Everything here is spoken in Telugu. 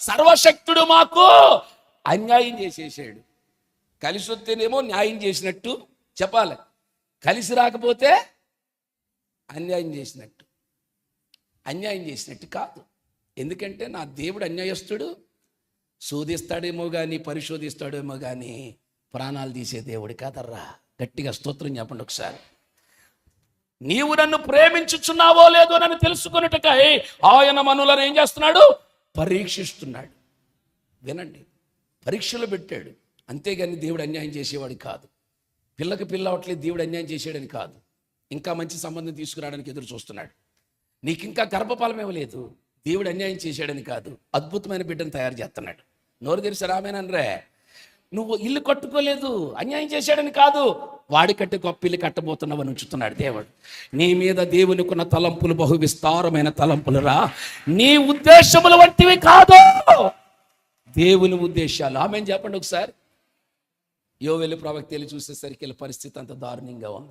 సర్వశక్తుడు మాకు అన్యాయం చేసేసాడు. కలిసి వస్తేనేమో న్యాయం చేసినట్టు చెప్పాలి. కలిసి రాకపోతే అన్యాయం చేసినట్టు. అన్యాయం చేసినట్టు కాదు. ఎందుకంటే నా దేవుడు అన్యాయస్తుడు. శోధిస్తాడేమో కానీ పరిశోధిస్తాడేమో కానీ ప్రాణాలు తీసే దేవుడు కాదర్రా. గట్టిగా స్తోత్రం చెప్పండి ఒకసారి. నీవు నన్ను ప్రేమించుచున్నావో లేదో నన్ను తెలుసుకున్నట్టుకై ఆయన మనులను ఏం చేస్తున్నాడు? పరీక్షిస్తున్నాడు. వినండి. పరీక్షలు పెట్టాడు. అంతేగాని దేవుడు అన్యాయం చేసేవాడు కాదు. పిల్లకి పిల్ల అవట్లేదు దేవుడు అన్యాయం చేసేయడని కాదు. ఇంకా మంచి సంబంధం తీసుకురావడానికి ఎదురు చూస్తున్నాడు. నీకు ఇంకా గర్భపాలం ఇవ్వలేదు. దేవుడు అన్యాయం చేశాడని కాదు. అద్భుతమైన బిడ్డను తయారు చేస్తున్నాడు. నోరు తెరిసి రామేనన్రే నువ్వు ఇల్లు కట్టుకోలేదు అన్యాయం చేశాడని కాదు. వాడికంటే గొప్ప ఇల్లు కట్టబోతున్నావు అని ఉంచుతున్నాడు దేవుడు. నీ మీద దేవునికున్న తలంపులు బహు విస్తారమైన తలంపులు రా. నీ ఉద్దేశముల వంటివి కాదు. దేవుని ఉద్దేశాలు. ఆమె చెప్పండి ఒకసారి. యోవెలు ప్రవక్తలు చూసేసరికి వెళ్ళి పరిస్థితి అంత దారుణంగా ఉంది.